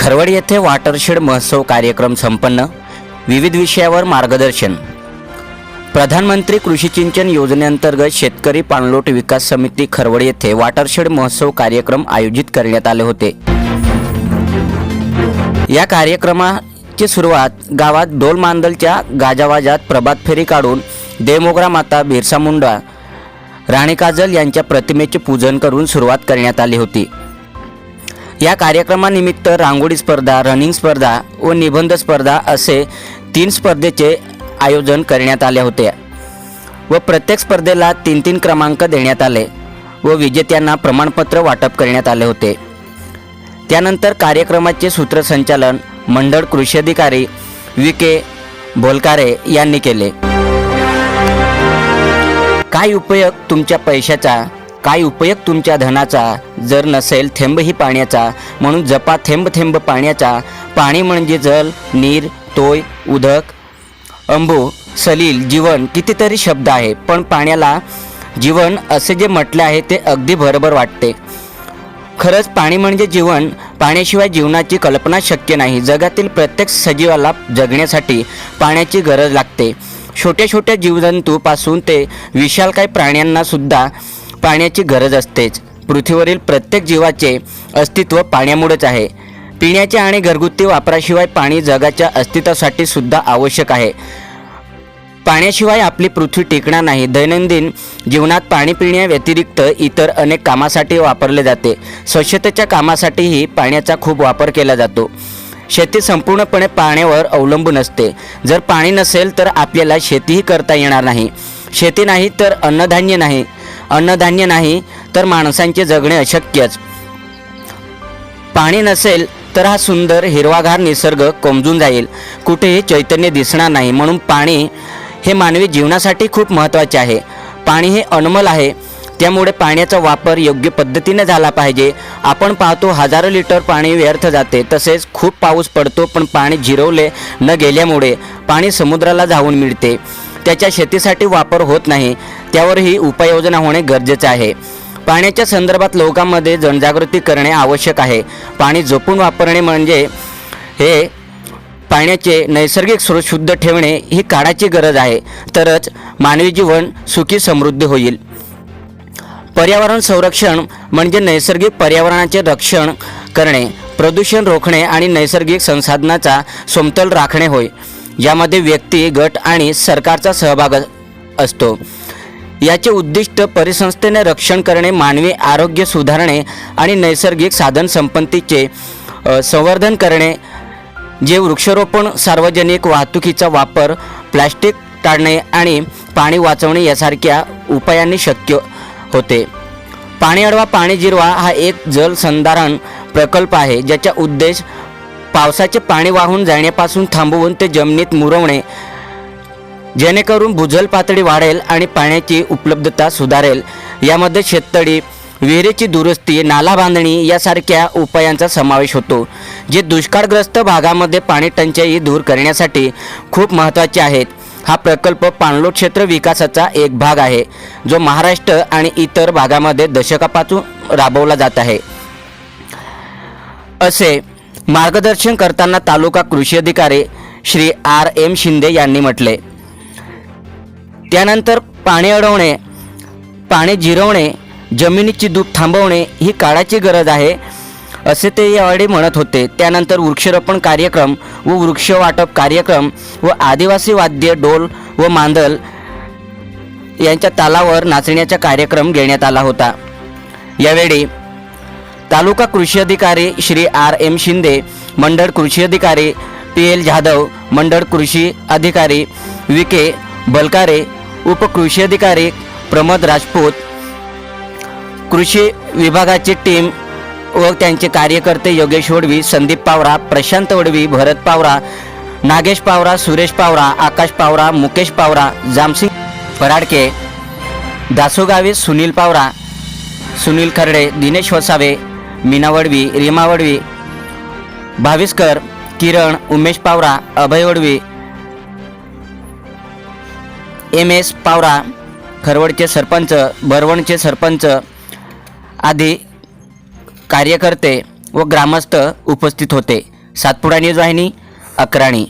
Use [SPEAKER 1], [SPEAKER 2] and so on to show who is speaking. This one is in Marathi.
[SPEAKER 1] खरवड येथे वॉटरशेड महोत्सव कार्यक्रम संपन्न. विविध विषयावर मार्गदर्शन. प्रधानमंत्री कृषी सिंचन योजनेअंतर्गत शेतकरी पाणलोट विकास समिती खरवड येथे वॉटरशेड महोत्सव कार्यक्रम आयोजित करण्यात आले होते. या कार्यक्रमाची सुरुवात गावात डोल मांदलच्या गाजावाजात प्रभात फेरी काढून देमोगरा माता बिरसा मुंडा राणी काजल यांच्या प्रतिमेचे पूजन करून सुरुवात करण्यात आली होती. या कार्यक्रमानिमित्त रांगोळी स्पर्धा रनिंग स्पर्धा व निबंध स्पर्धा असे तीन स्पर्धेचे आयोजन करण्यात आले होते व प्रत्येक स्पर्धेला तीन तीन क्रमांक देण्यात आले व विजेत्यांना प्रमाणपत्र वाटप करण्यात आले होते. त्यानंतर कार्यक्रमाचे सूत्रसंचालन मंडळ कृषी अधिकारी व्ही. के. भोलकारे यांनी केले. काय उपयोग तुमच्या पैशाचा काय उपयोग तुमच्या धनाचा जर नसेल थेंबही पाण्याचा म्हणून जपा थेंब थेंब पाण्याचा. पाणी म्हणजे जल नीर तोय उदक अंबू सलील जीवन कितीतरी शब्द आहे पण पाण्याला जीवन असे जे म्हटले आहे ते अगदी बरोबर वाटते. खरंच पाणी म्हणजे जीवन पाण्याशिवाय जीवनाची कल्पना शक्य नाही. जगातील प्रत्येक सजीवाला जगण्यासाठी पाण्याची गरज लागते. छोट्या छोट्या जीवजंतूपासून ते विशालकाय प्राण्यांनासुद्धा सुद्धा पाण्याची गरज असतेच. पृथ्वीवरील प्रत्येक जीवाचे अस्तित्व पाण्यामुळेच आहे. पिण्याच्या आणि घरगुती वापराशिवाय पाणी जगाच्या अस्तित्वासाठी सुद्धा आवश्यक आहे. पाण्याशिवाय आपली पृथ्वी टिकणार नाही. दैनंदिन जीवनात पाणी पिण्याव्यतिरिक्त इतर अनेक कामासाठी वापरले जाते. स्वच्छतेच्या कामासाठीही पाण्याचा खूप वापर केला जातो. शेती संपूर्णपणे पाण्यावर अवलंबून असते. जर पाणी नसेल तर आपल्याला शेतीही करता येणार नाही. शेती नाही तर अन्नधान्य नाही. अन्नधान्य नाही तर माणसांचे जगणे अशक्यच. पाणी नसेल तर हा सुंदर हिरवागार निसर्ग कोमजून जाईल. कुठेही चैतन्य दिसणार नाही म्हणून पाणी हे मानवी जीवनासाठी खूप महत्त्वाचे आहे. पाणी हे अनमल आहे त्यामुळे पाण्याचा वापर योग्य पद्धतीने झाला पाहिजे. आपण पाहतो हजारो लिटर पाणी व्यर्थ जाते तसेच खूप पाऊस पडतो पण पाणी जिरवले न गेल्यामुळे पाणी समुद्राला जाऊन मिळते. त्याच्या शेतीसाठी वापर होत नाही त्यावरही उपाययोजना होणे गरजेचे आहे. पाण्याच्या संदर्भात लोकांमध्ये जनजागृती करणे आवश्यक आहे. पाणी जपून वापरणे म्हणजे हे पाण्याचे नैसर्गिक स्रोत शुद्ध ठेवणे ही काळाची गरज आहे. तरच मानवी जीवन सुखी समृद्ध होईल. पर्यावरण संरक्षण म्हणजे नैसर्गिक पर्यावरणाचे रक्षण करणे प्रदूषण रोखणे आणि नैसर्गिक संसाधनाचा समतोल राखणे होय. यामध्ये व्यक्ती गट आणि सरकारचा सहभाग असतो. याचे उद्दिष्ट परिसंस्थेने रक्षण करणे मानवी आरोग्य सुधारणे आणि नैसर्गिक साधन संपत्तीचे संवर्धन करणे जे वृक्षारोपण सार्वजनिक वाहतुकीचा वापर प्लॅस्टिक टाळणे आणि पाणी वाचवणे यासारख्या उपायांनी शक्य होते. पाणी अडवा पाणी जिरवा हा एक जलसंधारण प्रकल्प आहे ज्याचा उद्देश पावसाचे पाणी वाहून जाण्यापासून थांबवून ते जमिनीत मुरवणे जेणेकरून भूजल पातळी वाढेल आणि पाण्याची उपलब्धता सुधारेल. यामध्ये शेततळी विहिरीची दुरुस्ती नाला बांधणी यासारख्या उपायांचा समावेश होतो जे दुष्काळग्रस्त भागामध्ये पाणी टंचाई दूर करण्यासाठी खूप महत्त्वाचे आहेत. हा प्रकल्प पाणलोट क्षेत्र विकासाचा एक भाग आहे जो महाराष्ट्र आणि इतर भागामध्ये दशकापासून राबवला जात आहे. असे मार्गदर्शन करताना तालुका कृषी अधिकारी श्री आर एम शिंदे यांनी म्हटले. त्यानंतर पाणी अडवणे पाणी जिरवणे जमिनीची धूप थांबवणे ही काळाची गरज आहे असे ते यावेळी म्हणत होते. त्यानंतर वृक्षारोपण कार्यक्रम व वृक्ष वाटप कार्यक्रम व आदिवासी वाद्य डोल व मांदल यांच्या तालावर नाचण्याचा कार्यक्रम घेण्यात आला होता. यावेळी तालुका कृषी अधिकारी श्री आर एम शिंदे मंडळ कृषी अधिकारी पी एल जाधव मंडळ कृषी अधिकारी वी के बलकारे उपकृषी अधिकारी प्रमोद राजपूत कृषी विभागाची टीम व त्यांचे कार्यकर्ते योगेश ओडवी संदीप पावरा प्रशांत ओडवी भरत पावरा नागेश पावरा सुरेश पावरा आकाश पावरा मुकेश पावरा जामसिंग फराडके दासोगावे सुनील पावरा सुनील खर्डे दिनेश वसावे मीना वडवी रीमा वडवी भाविस्कर किरण उमेश पावरा अभय वडवी एम एस पावरा खरवडचे सरपंच बरवणचे सरपंच आदी कार्यकर्ते व ग्रामस्थ उपस्थित होते. सातपुडा न्यूज वाहिनी अकराणी.